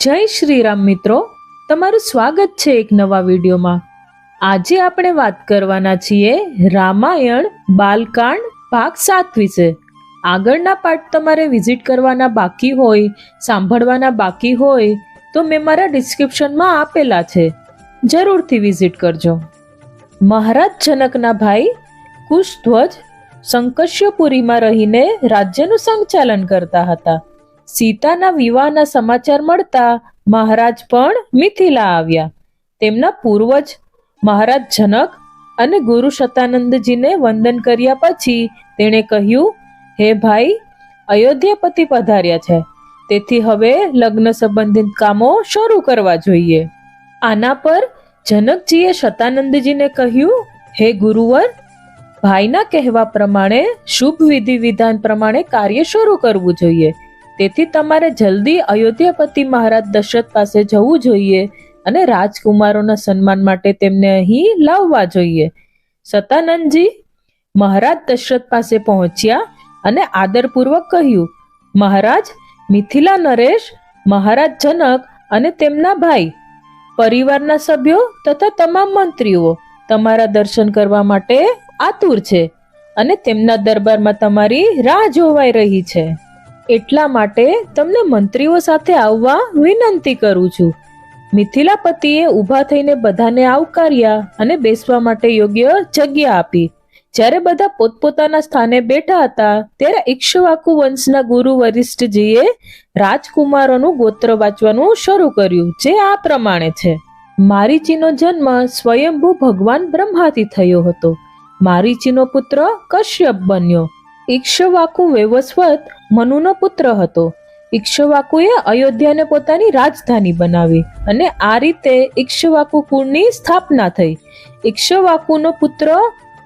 જય શ્રી રામ મિત્રો. તમારું સ્વાગત છે એક નવા વિડીયોમાં. આજે આપણે વાત કરવાના છીએ રામાયણ બાલકાંડ ભાગ સાત વિશે. આગળના પાઠ તમારે વિઝિટ કરવાના બાકી હોય, સાંભળવાના બાકી હોય, તો મેં મારા ડિસ્ક્રિપ્શનમાં આપેલા છે. જરૂરથી વિઝિટ કરજો. મહારાજ જનકના ભાઈ કુશધ્વજ સંકશ્યપુરીમાં રહીને રાજ્યનું સંચાલન કરતા હતા. સીતાના વિવાહના સમાચાર મળતા મહારાજ પણ મિથિલા આવ્યા. તેમના પૂર્વજ, મહારાજ જનક અને ગુરુ શતાનંદજીને વંદન કર્યા પછી તેણે કહ્યું, હે ભાઈ અયોધ્યાપતિ પધાર્યા છે. તેથી હવે લગ્ન સંબંધિત કામો શરૂ કરવા જોઈએ. આના પર જનકજીએ શતાનંદજીને કહ્યું, હે ગુરુવર, ભાઈના કહેવા પ્રમાણે શુભ વિધિ વિધાન પ્રમાણે કાર્ય શરૂ કરવું જોઈએ. તેથી તમારે જલ્દી અયોધ્યાપતિ મહારાજ દશરથ પાસે જવું જોઈએ અને રાજકુમારોના સન્માન માટે તેમને અહીં લાવવા જોઈએ. સતાનંદજી મહારાજ દશરથ પાસે પહોંચ્યા અને આદરપૂર્વક કહ્યું, મહારાજ, મિથિલા નરેશ, મહારાજ જનક અને તેમના ભાઈ, પરિવારના સભ્યો તથા તમામ મંત્રીઓ તમારા દર્શન કરવા માટે આતુર છે અને તેમના દરબારમાં તમારી રાહ જોવાઈ રહી છે. એટલા માટે તમને મંત્રીઓ સાથે આવવા વિનંતી કરું છું. મિથિલાપતિએ ઊભા થઈને બધાને આવકાર્યા અને બેસવા માટે યોગ્ય જગ્યા આપી. જ્યારે બધા પોતપોતાના સ્થાને બેઠા હતા, ત્યારે ઇક્ષ્વાકુ વંશના ગુરુ વરિષ્ઠજીએ રાજકુમારોનું ગોત્ર વાંચવાનું શરૂ કર્યું, જે આ પ્રમાણે છે. મારીચીનો જન્મ સ્વયંભૂ ભગવાન બ્રહ્માથી થયો હતો. મારીચીનો પુત્ર કશ્યપ બન્યો. ઇક્ષ્વાકુ વૈવસ્વત મનુનો પુત્ર હતો. ઈક્ષવાકુએ અયોધ્યાને પોતાની રાજધાની બનાવી અને આ રીતે ઈક્ષવાકુ કુળની સ્થાપના થઈ. ઈક્ષવાકુનો પુત્ર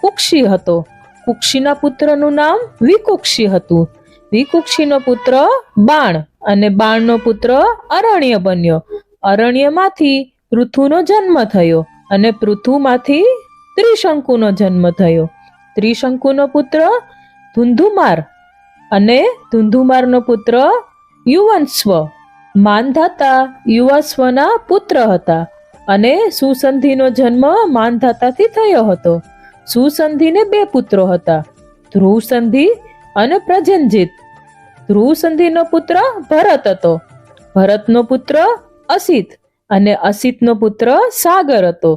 કુક્ષી હતો. કુક્ષીના પુત્રનું નામ વિકુક્ષી હતું. વિકુક્ષીનો પુત્ર બાણ અને બાણનો પુત્ર અરણ્ય બન્યો. અરણ્યમાંથી પૃથુનો જન્મ થયો અને પૃથુમાંથી ત્રિશંકુનો જન્મ થયો. ત્રિશંકુનો પુત્ર ધુંધુમાર અને ધુંધુમારનો પુત્ર યુવંશ્વ માનધાતા યુવાસ્વના પુત્ર હતા અને સુસંધિનો જન્મ માનધાતાથી થયો હતો. સુસંધિને બે પુત્રો હતા, ધ્રુવસંધિ અને પ્રજનજીત. ધ્રુવસંધિનો પુત્ર ભરત હતો, ભરતનો પુત્ર અસિત અને અસિતનો પુત્ર સાગર હતો.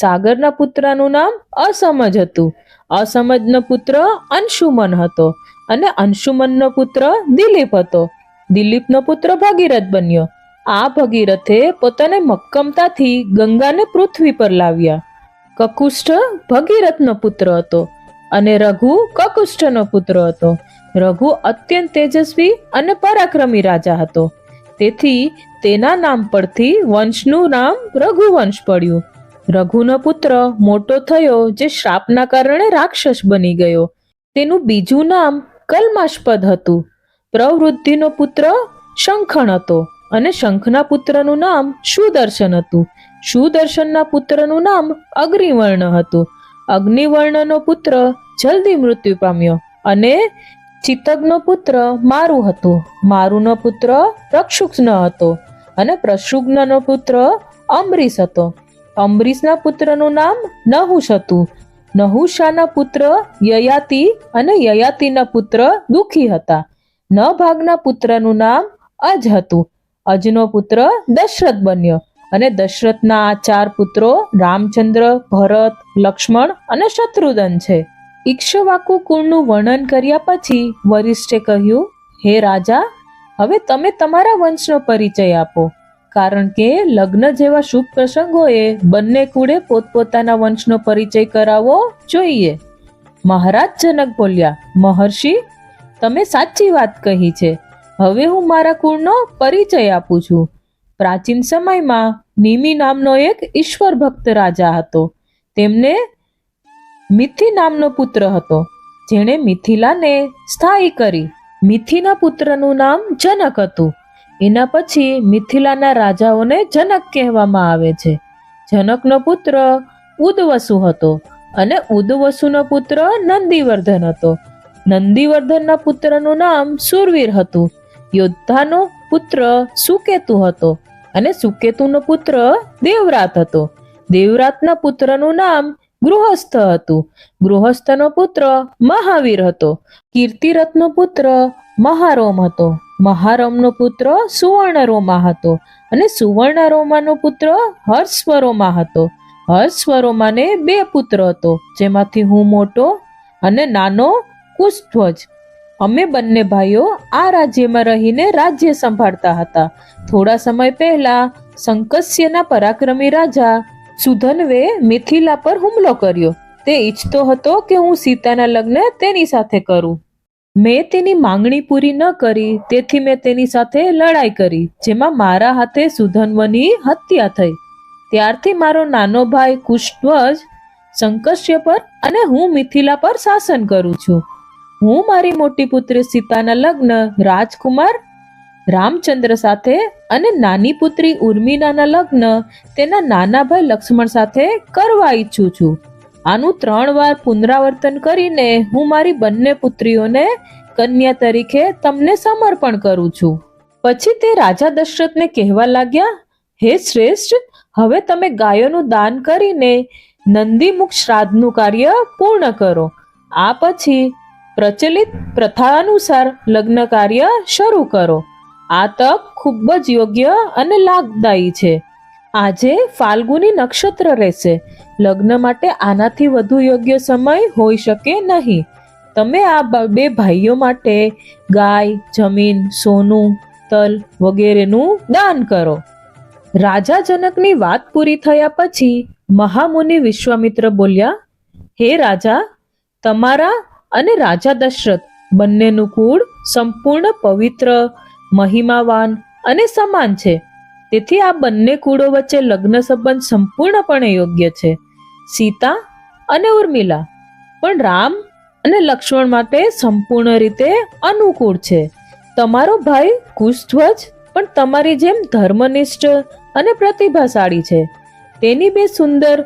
સાગરના પુત્રનું નામ અસમજ હતું. અસમજનો પુત્ર અંશુમન હતો અને અંશુમનનો પુત્ર દિલીપ હતો. દિલીપનો પુત્ર ભગીરથ બન્યો. આ ભગીરથે પોતાને મક્કમતાથી ગંગાને પૃથ્વી પર લાવ્યા. કકુષ્ઠ ભગીરથનો પુત્ર હતો અને રઘુ કકુષ્ઠનો પુત્ર હતો. રઘુ અત્યંત તેજસ્વી અને પરાક્રમી રાજા હતો. તેથી તેના નામ પરથી વંશનું નામ રઘુવંશ પડ્યું. રઘુનો પુત્ર મોટો થયો જે શ્રાપના કારણે રાક્ષસ બની ગયો. તેનું બીજું નામ કલ્માશપદ હતું. પ્રવૃદ્ધિનો પુત્ર શંખણ હતો અને શંખના પુત્રનું નામ સુદર્શન હતું. સુદર્શનના પુત્રનું નામ અગ્નિવર્ણ હતું. અગ્નિવર્ણનો પુત્ર જલ્દી મૃત્યુ પામ્યો અને ચિતગનો પુત્ર મારુ હતું. મારુનો પુત્ર પ્રક્ષુગ્ન હતો અને પ્રક્ષુગ્નનો પુત્ર અમરીશ હતો. અમરીશના પુત્રનું નામ નહુશ હતું નહુષાના પુત્ર યયાતિ અને યયાતિના પુત્ર દુખી હતા. ન ભાગના પુત્રનું નામ અજ હતું. અજનો પુત્ર દશરથ બન્યો અને દશરથના આ ચાર પુત્રો રામચંદ્ર, ભરત, લક્ષ્મણ અને શત્રુઘ્ન છે. ઈક્ષવાકુ કુળનું વર્ણન કર્યા પછી વરિષ્ઠે કહ્યું, હે રાજા, હવે તમે તમારા વંશનો પરિચય આપો. કારણ કે લગ્ન જેવા શુભ પ્રસંગોએ બંને કુળે પોતપોતાના વંશનો પરિચય કરાવવો જોઈએ. મહારાજ જનક બોલ્યા, મહર્ષિ, તમે સાચી વાત કહી છે. હવે હું મારા કુળનો પરિચય આપું છું. પ્રાચીન સમયમાં નિમિ નામનો એક ઈશ્વર ભક્ત રાજા હતો. તેમને મિથિ નામનો પુત્ર હતો, જેણે મિથિલાને સ્થાયી કરી. મિથિના પુત્રનું નામ જનક હતું. એના પછી મિથિલાના રાજાઓને જનક કહેવામાં આવે છે. જનકનો પુત્ર ઉદવસુ હતો અને ઉદવસુનો પુત્ર નંદીવર્ધન હતો. નંદીવર્ધનના પુત્રનું નામ સુરવીર હતું. યોદ્ધાનો પુત્ર સુકેતુ હતો અને સુકેતુનો પુત્ર દેવરાત હતો. દેવરાતના પુત્રનું નામ ગૃહસ્થ હતું. ગૃહસ્થનો પુત્ર મહાવીર હતો. કીર્તિરથનો પુત્ર મહારોમ હતો. મહારોમનો પુત્ર સુવર્ણરોમા હતો અને સુવર્ણરોમાનો પુત્ર હર્ષવરોમા હતો. હર્ષવરોમાને બે પુત્ર હતો, જેમાંથી હું મોટો અને નાનો કુશધ્વજ અમે બંને ભાઈઓ આ રાજ્યમાં રહીને રાજ્ય સંભાળતા હતા. થોડા સમય પહેલા શંકસ્યના પરાક્રમી રાજા સુધનવે મિથિલા પર હુમલો કર્યો. તે ઈચ્છતો હતો કે હું સીતાના લગ્ન તેની સાથે કરું. મેં તેની માંગણી પૂરી ન કરી, તેથી મેં તેની સાથે લડાઈ કરી, જેમાં મારા હાથે સુધન્વની હત્યા થઈ. ત્યારથી મારો નાનો ભાઈ કુશધ્વજ સંકસ્ય પર અને હું મિથિલા પર શાસન કરું છું. હું મારી મોટી પુત્રી સીતાના લગ્ન રાજકુમાર રામચંદ્ર સાથે અને નાની પુત્રી ઉર્મિલાના લગ્ન તેના નાના ભાઈ લક્ષ્મણ સાથે કરવા ઈચ્છું છું. આનું ત્રણ વાર પુનરાવર્તન કરીને હું મારી બંને પુત્રીઓને કન્યા તરીકે તમને સમર્પણ કરું છું. પછી તે રાજા દશરથને કહેવા લાગ્યા, હે શ્રેષ્ઠ, હવે તમે ગાયોનું દાન કરીને નંદીમુખ શ્રાદ્ધનું કાર્ય પૂર્ણ કરો. આ પછી પ્રચલિત પ્રથા અનુસાર લગ્ન કાર્ય શરૂ કરો. આ તક ખૂબ જ યોગ્ય અને લાભદાયી છે. આજે ફાલ્ગુની નક્ષત્ર રહેશે. લગ્ન માટે આનાથી વધુ યોગ્ય સમય હોઈ શકે નહીં. તમે આ બે ભાઈઓ માટે ગાય, જમીન, સોનું, તલ વગેરેનું દાન કરો. રાજા જનકની વાત પૂરી થયા પછી મહામુનિ વિશ્વામિત્ર બોલ્યા, હે રાજા, તમારા અને રાજા દશરથ બંનેનું કુળ સંપૂર્ણ પવિત્ર, મહિમાવાન અને સમાન છે. તેથી આ બંને કુળો વચ્ચે લગ્ન સંબંધ સંપૂર્ણપણે યોગ્ય છે. સીતા અને ઉર્મિલા. પણ રામ અને લક્ષ્મણ માટે સંપૂર્ણ રીતે અનુકૂળ છે. તમારો ભાઈ કુશધ્વજ પણ તમારી જેમ ધર્મનિષ્ઠ અને પ્રતિભાશાળી છે. તેની બે સુંદર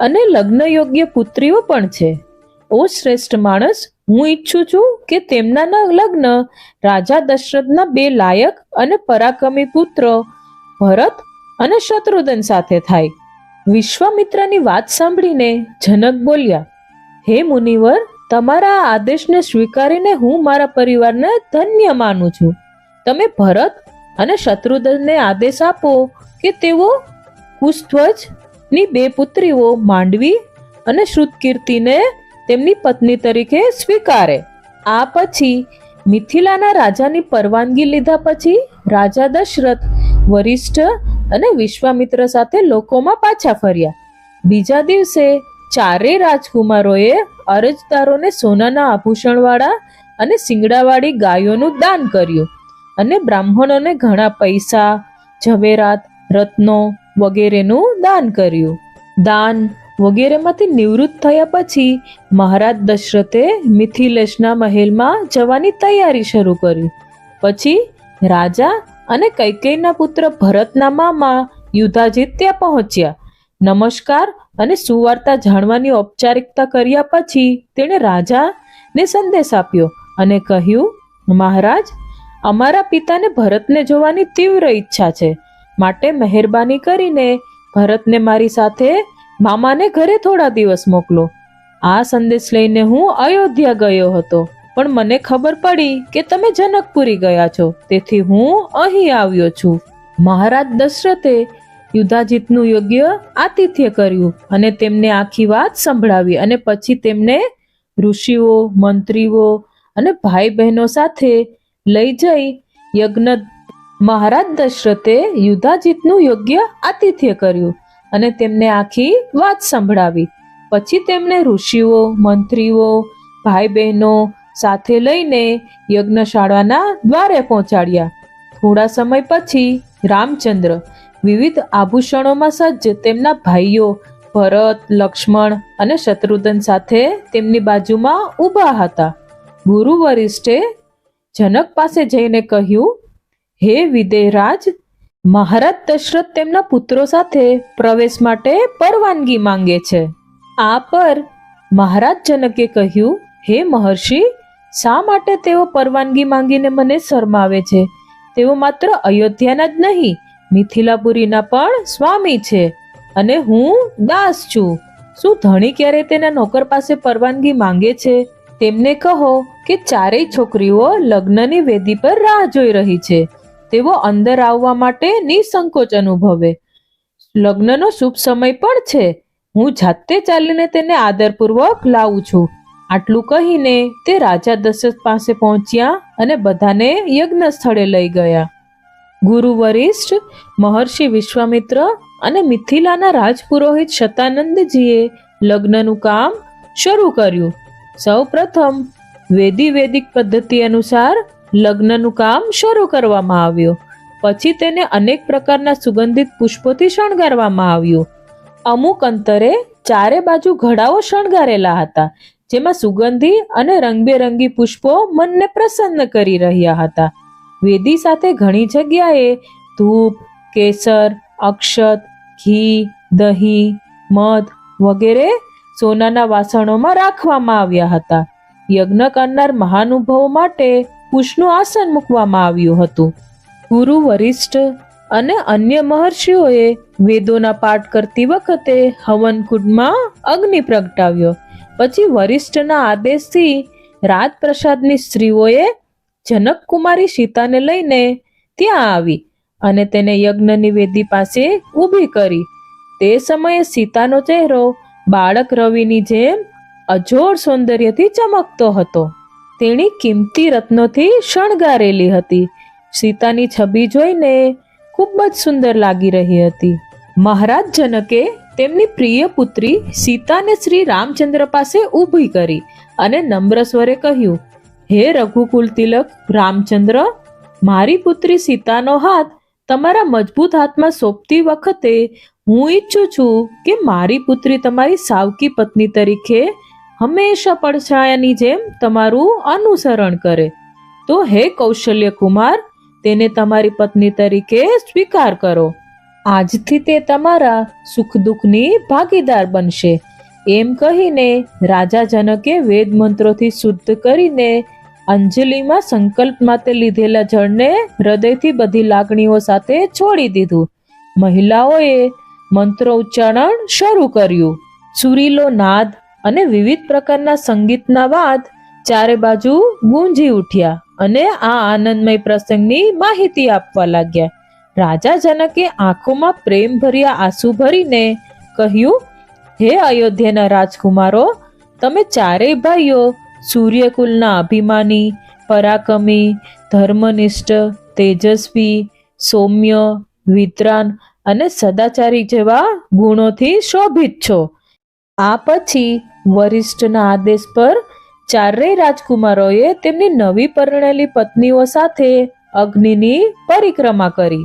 અને લગ્ન યોગ્ય પુત્રીઓ પણ છે. ઓ શ્રેષ્ઠ માણસ, હું ઈચ્છું છું કે તેમના લગ્ન રાજા દશરથના બે લાયક અને પરાક્રમી પુત્રો ભરત અને શત્રુઘ્ન સાથે થાય. વિશ્વામિત્રની વાત સાંભળીને જનક બોલ્યા, હે મુનિવર, તમારા આદેશને સ્વીકારીને હું મારા પરિવારને ધન્ય માનું છું. તમે ભરત અને શત્રુઘ્નને આદેશ આપો કે તેઓ કુશધ્વજની બે પુત્રીઓ માંડવી અને શ્રુતકીર્તિને તેમની પત્ની તરીકે સ્વીકારે. આ પછી મિથિલાના રાજાની પરવાનગી લીધા પછી રાજા દશરથ વરિષ્ઠ અને વિશ્વામિત્ર સાથે લોકોમાં પાછા ફર્યા. બીજા દિવસે ચારેય રાજકુમારોએ અરજદારોને સોનાના આભૂષણવાળા અને સિંગડાવાળી ગાયોનું દાન કર્યું અને બ્રાહ્મણોને ઘણા પૈસા, ઝવેરાત, રત્નો વગેરેનું દાન કર્યું. દાન વગેરેમાંથી નિવૃત્ત થયા પછી મહારાજ દશરથે મિથિલેશના મહેલમાં જવાની તૈયારી શરૂ કરી. પછી રાજા અને કૈકેયના પુત્ર ભરતના મામા યુધાજીત ત્યાં પહોંચ્યા. નમસ્કાર અને સુવાર્તા જાણવાની ઔપચારિકતા કર્યા પછી તેણે રાજાને સંદેશ આપ્યો અને કહ્યું, મહારાજ, અમારા પિતાને ભરતને જોવાની તીવ્ર ઈચ્છા છે. માટે મહેરબાની કરીને ભરતને મારી સાથે મામાને ઘરે થોડા દિવસ મોકલો. આ સંદેશ લઈને હું અયોધ્યા ગયો હતો. પણ મને ખબર પડી કે તમે જનકપુરી ગયા છો. તેથી હું અહીં આવ્યો છું. મહારાજ દશરથે યુધાજીતનું યોગ્ય આતિથ્ય કર્યું અને તેમને આખી વાત સંભળાવી અને પછી તેમને ઋષિઓ, મંત્રીઓ અને ભાઈ બહેનો સાથે લઈ જઈ યજ્ઞ મહારાજ દશરથે યુધાજીતનું યોગ્ય આતિથ્ય કર્યું અને તેમને આખી વાત સંભળાવી. પછી તેમણે ઋષિઓ, મંત્રીઓ ભાઈ બહેનો સાથે લઈને યજ્ઞશાળાના દ્વારે પહોંચાડ્યા. થોડા સમય પછી રામચંદ્ર વિવિધ આભૂષણોમાં સજ્જ તેમના ભાઈઓ ભરત, લક્ષ્મણ અને શત્રુઘ્ન સાથે તેમની બાજુમાં ઊભા હતા. ગુરુ વરિષ્ઠે જનક પાસે જઈને કહ્યું, હે વિદેહરાજ, મહારાજ દશરથ તેમના પુત્રો સાથે પ્રવેશ માટે પરવાનગી માંગે છે. આ પર મહારાજ જનકે કહ્યું, હે મહર્ષિ શા માટે તેઓ પરવાનગી માંગીને મને શરમાવે છે? તેઓ માત્ર અયોધ્યાના જ નહીં, મિથિલાપુરીના પણ સ્વામી છે અને હું દાસ છું. શું ધણી ક્યારે તેના નોકર પાસે પરવાનગી માંગે છે? તેમને કહો કે ચારેય છોકરીઓ લગ્નની વેદી પર રાહ જોઈ રહી છે. તેઓ અંદર આવવા માટે નિસંકોચ અનુભવે. લગ્નનો શુભ સમય પણ છે. હું જાતે ચાલીને તેને આદરપૂર્વક લાવું છું. આટલું કહીને તે રાજા દશરથ પાસે પહોંચ્યા અને બધાને યજ્ઞ સ્થળે લઈ ગયા. ગુરુ વરિષ્ઠ, મહર્ષિ વિશ્વામિત્ર અને મિથિલાના રાજપુરોહિત શતાનંદજીએ લગ્નનું કામ શરૂ કર્યું. સૌ પ્રથમ વેદી વેદિક પદ્ધતિ અનુસાર લગ્નનું કામ શરૂ કરવામાં આવ્યું. પછી તેને અનેક પ્રકારના સુગંધિત પુષ્પોથી શણગારવામાં આવ્યું. અમુક અંતરે ચારે બાજુ ઘડાઓ શણગારેલા હતા. જેમાં સુગંધી અને રંગબેરંગી પુષ્પો મનને પ્રસન્ન કરી રહ્યા હતા. વેદી સાથે ઘણી જગ્યાએ ધૂપ, કેસર, અક્ષત, ઘી, દહીં, મધ વગેરે સોનાના વાસણોમાં રાખવામાં આવ્યા હતા. યજ્ઞ કરનાર મહાનુભાવો માટે કુશનું આસન મૂકવામાં આવ્યું હતું. ગુરુ, વરિષ્ઠ અને અન્ય મહર્ષિઓએ વેદોના પાઠ કરતી વખતે હવનકુંડમાં અગ્નિ પ્રગટાવ્યો. પછી વરિષ્ઠના આદેશથી રાજપ્રસાદની સ્ત્રીઓએ જનક કુમારી સીતાને લઈને ત્યાં આવી અને તેને યજ્ઞની વેદી પાસે ઊભી કરી. તે સમયે સીતાનો ચહેરો બાળક રવિની જેમ અજોડ સૌંદર્યથી ચમકતો હતો. તેણી કિંમતી રત્નોથી શણગારેલી હતી. સીતાની છબી જોઈને ખૂબ જ સુંદર લાગી રહી હતી. મહારાજ જનકે તેમની પ્રિય પુત્રી સીતાને શ્રી રામચંદ્ર પાસે ઊભી કરી અને નમ્ર સ્વરે કહ્યું, હે રઘુકુલ તિલક, રામચંદ્ર, મારી પુત્રી સીતાનો હાથ તમારા મજબૂત હાથમાં સોંપતી વખતે હું ઈચ્છું છું કે મારી પુત્રી તમારી સાવકી પત્ની તરીકે હંમેશા પડછાયાની જેમ તમારું અનુસરણ કરે. તો હે કૌશલ્ય કુમાર, તેને તમારી પત્ની તરીકે સ્વીકાર કરો. આજથી તે તમારા સુખ દુઃખની ભાગીદાર બનશે. એમ કહીને રાજા જનકે વેદ મંત્રોથી શુદ્ધ કરીને અંજલિમાં સંકલ્પ માટે લીધેલા જળને હૃદયથી બધી લાગણીઓ સાથે છોડી દીધું. મહિલાઓએ મંત્રો ઉચ્ચારણ શરૂ કર્યું. સુરીલો નાદ અને વિવિધ પ્રકારના સંગીતના વાદ ચારે બાજુ ગુંજી ઉઠ્યા અને આ આનંદમય પ્રસંગની માહિતી આપવા લાગ્યા. રાજા જનકે આંખોમાં પ્રેમ ભર્યા આંસુ ભરીને કહ્યું, હે અયોધ્યાના રાજકુમારો, તમે ચારેય ભાઈઓ સૂર્યકુલના અભિમાની, પરાક્રમી, ધર્મનિષ્ઠ, તેજસ્વી, સૌમ્ય, વિતરાન અને સદાચારી જેવા ગુણોથી શોભિત છો. આ પછી વરિષ્ઠના આદેશ પર ચારેય રાજકુમારોએ તેમની નવી પરણેલી પત્નીઓ સાથે અગ્નિની પરિક્રમા કરી.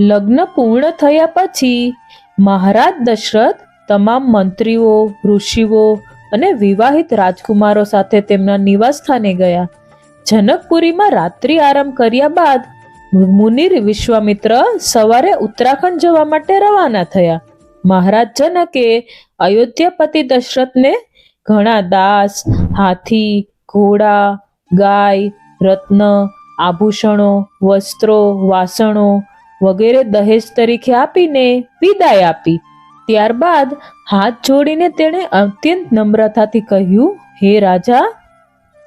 લગ્ન પૂર્ણ થયા પછી મહારાજ દશરથ તમામ મંત્રીઓ, ઋષિઓ અને વિવાહિત રાજકુમારો સાથે તેમના નિવાસસ્થાને ગયા. જનકપુરીમાં રાત્રિ આરામ કર્યા બાદ મુનિર વિશ્વામિત્ર સવારે ઉત્તરાખંડ જવા માટે રવાના થયા. મહારાજ જનકે અયોધ્યાપતિ દશરથને ઘણા દાસ, હાથી, ઘોડા, ગાય, રત્ન, આભૂષણો, વસ્ત્રો, વાસણો વગેરે દહેજ તરીકે આપીને વિદાય આપી. ત્યારબાદ હાથ જોડીને તેણે અત્યંત નમ્રતાથી કહ્યું, હે રાજા,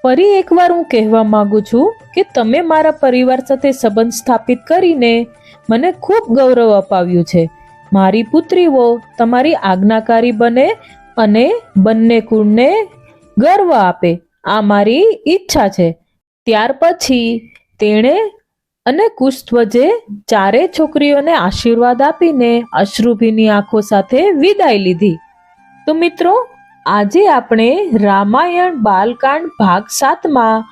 ફરી એકવાર હું કહેવા માંગુ છું કે તમે મારા પરિવાર સાથે સંબંધ સ્થાપિત કરીને મને ખૂબ ગૌરવ અપાવ્યું છે. મારી પુત્રીઓ તમારી આજ્ઞાકારી બને અને બંને કુળને ગર્વ આપે. આ મારી ઈચ્છા છે. ત્યાર પછી તેણે અને કુશધ્વજે ચારે છોકરીઓને આશીર્વાદ આપીને અશ્રુભીની આંખો સાથે વિદાય લીધી. તો મિત્રો, આજે આપણે રામાયણ બાલકાંડ ભાગ સાતમાં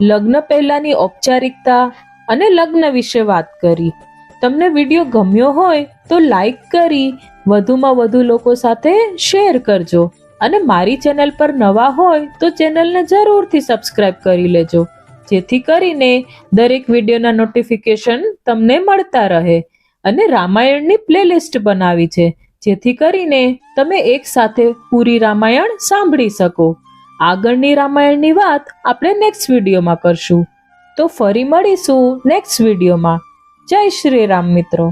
લગ્ન પહેલાંની ઔપચારિકતા અને લગ્ન વિશે વાત કરી. તમને વીડિયો ગમ્યો હોય તો લાઈક કરી, વધુમાં વધુ લોકો સાથે શેર કરજો. અને મારી ચેનલ પર નવા હોય તો ચેનલને જરૂરથી સબસ્ક્રાઈબ કરી લેજો. જેથી કરીને દરેક વિડીયોના નોટિફિકેશન તમને મળતા રહે અને રામાયણની પ્લેલિસ્ટ બનાવી છે. જેથી કરીને તમે એક સાથે પૂરી રામાયણ સાંભળી શકો. આગળની રામાયણની વાત આપણે નેક્સ્ટ વિડીયોમાં કરશું. તો ફરી મળીશું નેક્સ્ટ વિડીયોમાં. જય શ્રી રામ મિત્રો.